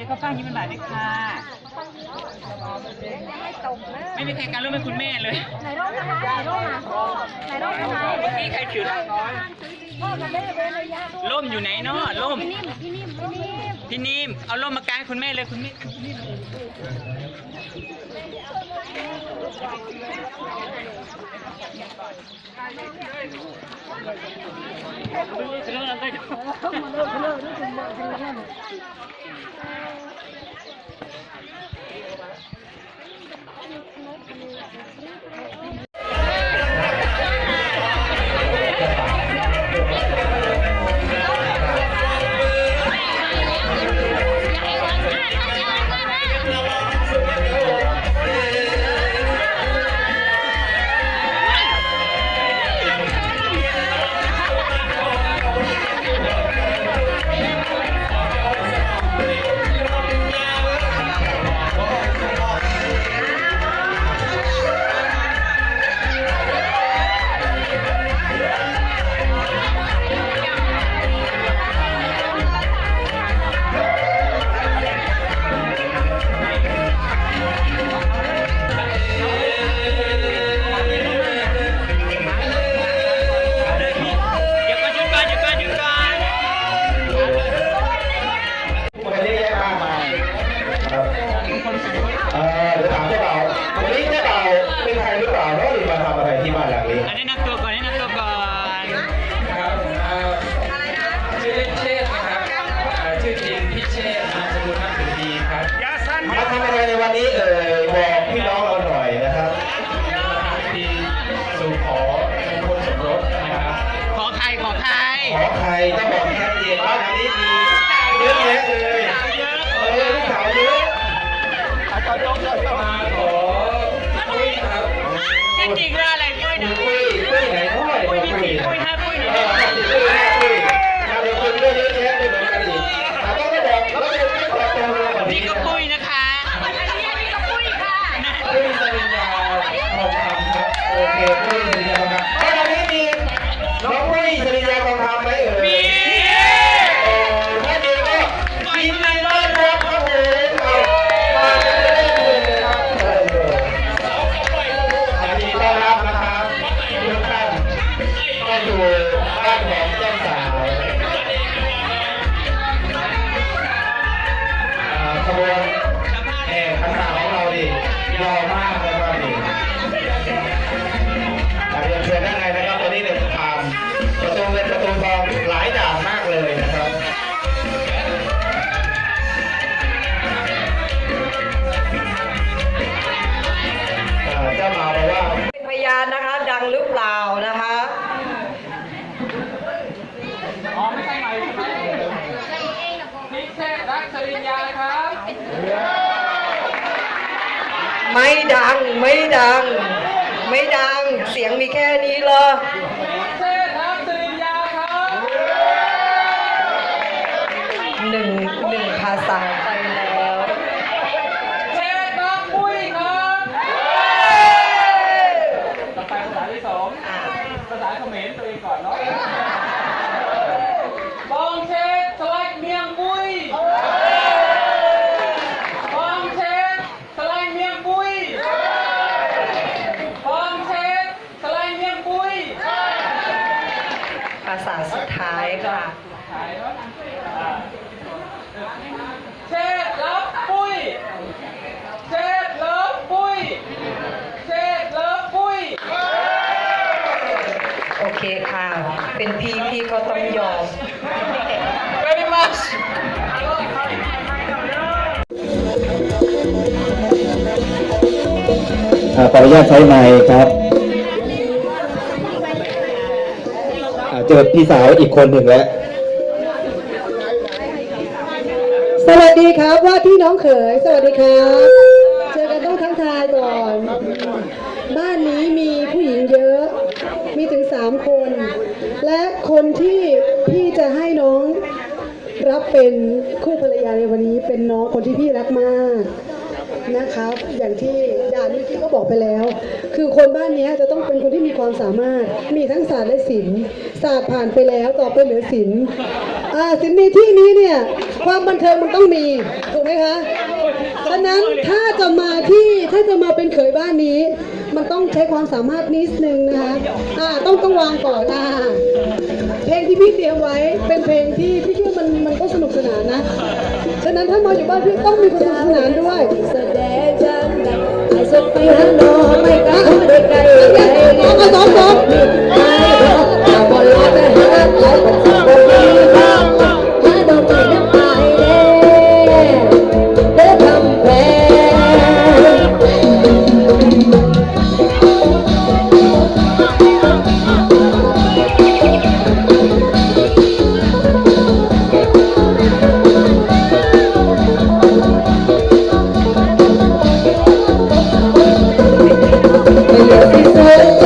ด้วยข้าวฟ่างยิ้มเป็นบาทด้วยค่ะไม่มีใครการร่วมเป็นคุณแม่เลยไหนร่มนะคะไหนร่มอะไหนร่มนะคะนี่ใครถือพ่อกับแม่เป็นระยะด้วยร่มอยู่ไหนเนาะร่มพี่นิ่มพี่นิ่มพี่นิ่มพี่นิ่มเอาร่มมากางให้คุณแม่เลยคุณแม่คุณนิ่ม 我们轮流上台。 นบ้านหลังนี้มีเยอะแยะเลยเออลูกสาวเยอะ งหรือเปล่านะคะพิเชษฐ์รักสริญญาครับ ไม่ดังไม่ดัง ไม่ดังเสียงมีแค่นี้เลยพิเชษฐ์รักสริญญาครับหนึ่งหนึ่งภาษาไปแล้ว เชษฐ์รักปุ้ยครับต่อไปภาษาที่สองภาษาเขมรตัวเองก่อนเนาะบองเชษฐ์สไลด์เมียงปุ้ยบองเชษฐ์สไลด์เมียงปุ้ยบองเชษฐ์สไลด์เมียงปุ้ย ภาษาสุดท้ายค่ะเชษฐ์รับปุ้ยเชษฐ์รับปุ้ยเชษฐ์รับปุ้ย โอเคค่ะ เป็นพี่พี่ก็ต้องยอม very much อ่าขออนุญาตใช้ไมค์ครับอ่า เจอพี่สาวอีกคนหนึ่งแล้ว สวัสดีครับว่าที่น้องเขยสวัสดีครับ เจอกันต้องทักทายก่อน บ้านนี้มีผู้หญิงเยอะ มีถึงสามคน และคนที่พี่จะให้น้องรับเป็นคู่ภรรยาในวันนี้เป็นน้องคนที่พี่รักมาก นะครับ อย่างที่ยานี่พี่ก็บอกไปแล้ว คือคนบ้านนี้จะต้องเป็นคนที่มีความสามารถ มีทั้งศาสตร์และศิลป์ศาสตร์ผ่านไปแล้วต่อไปเหลือศิลป์ศิลป์ในที่นี้เนี่ยความบันเทิงมันต้องมีถูกไหมคะฉะนั้นถ้าจะมาที่ถ้าจะมาเป็นเขยบ้านนี้ มันต้องใช้ความสามารถนิดนึงนะคะอ่ต้องต้องวางก่อนอ่าเพลงที่พี่เตรียมไว้เป็นเพลงที่พี่คิดว่ามันมันก็สนุกสนานนะ ฉะนั้นถ้ามาอยู่บ้านพี่ต้องมีความสนุกสนานด้วยแสดงจังดังไอ้สุดไปฮัลโหลไม่ก้าไม่ไกล Thank you.